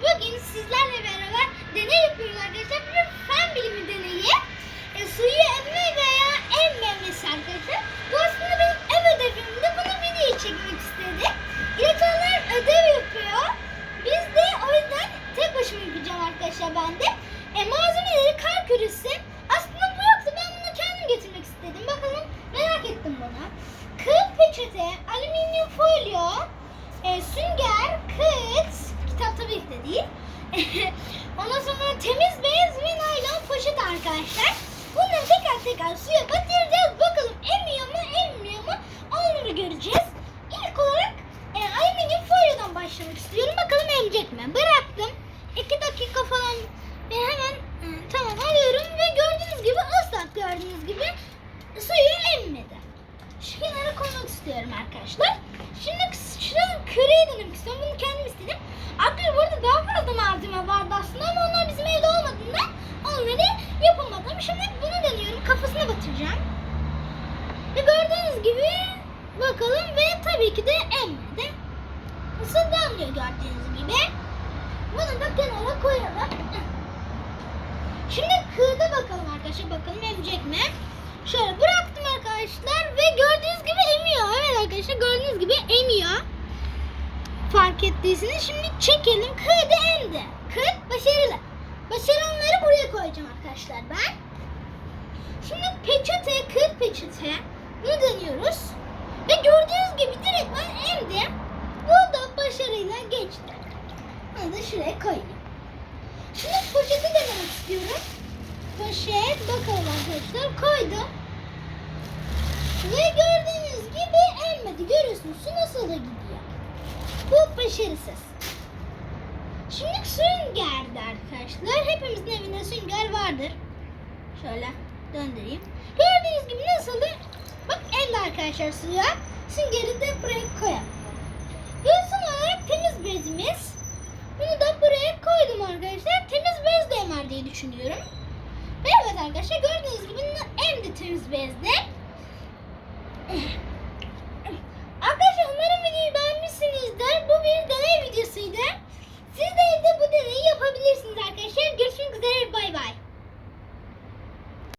Bugün sizlerle beraber deney yapıyoruz arkadaşlar. Bir fen bilimi deneyi. E, suyu emme veya emmemesi arkadaşlar. Bu aslında benim ev ödevimdi. Bunu video çekmek istedim. İlaçlar ödev yapıyor. Biz de o yüzden tek başıma yapacağım arkadaşlar ben de. E, malzemeleri kar küresi. Aslında bu yoktu. Ben bunu kendim getirmek istedim. Bakalım merak ettim bunu. Kağıt peçete, alüminyum folyo, e, sünger, de değil. Ondan sonra temiz beyaz ve naylon poşet arkadaşlar. Bunları tekrar tekrar suya batıracağız. Bakalım emiyor mu emmiyor mu onları göreceğiz. İlk olarak e, alüminyum folyodan başlamak istiyorum. Bakalım emecek mi? Bıraktım. 2 dakika falan ve hemen e, tamam alıyorum ve gördüğünüz gibi ıslak gördüğünüz gibi suyu emmedi. Şu kenara koymak istiyorum arkadaşlar. Şimdi şu küreği denemek istiyorum. Bunu kendim istedim. Arkadaşlar burada fazla malzeme vardı aslında ama onlar bizim evde olmadığından onları yapamadım. Şimdi bunu deniyorum. Kafasına batıracağım. Ve gördüğünüz gibi bakalım ve tabii ki de emmedi. Nasıl damlıyor gördüğünüz gibi. Bunu da kenara koyalım. Şimdi kığıda bakalım arkadaşlar. Bakalım emecek mi? Şöyle bıraktım arkadaşlar ve gördüğünüz gibi emiyor. Evet arkadaşlar gördüğünüz gibi emiyor. Fark şimdi çekelim. Kığıda emdi. Kığıt başarılı. Başaranları buraya koyacağım arkadaşlar ben. Şimdi peçete, kığıt peçete. Bunu deniyoruz. Ve gördüğünüz gibi direkt ben emdi. Bu da başarıyla geçti. Bunu da şuraya koyayım. Şimdi poşeti denemek istiyorum. Poşet bakalım arkadaşlar koydum. Ve gördüğünüz gibi emmedi. Görüyorsunuz su nasıl başarısız. Şimdi süngerdi arkadaşlar. Hepimizin evinde sünger vardır. Şöyle döndüreyim. Gördüğünüz gibi nasıl bak elde arkadaşlar suya. Süngeri de buraya koyalım. Ve son olarak temiz bezimiz. Bunu da buraya koydum arkadaşlar. Temiz bez de emer diye düşünüyorum. Ve evet arkadaşlar gördüğünüz gibi hem de temiz bezde.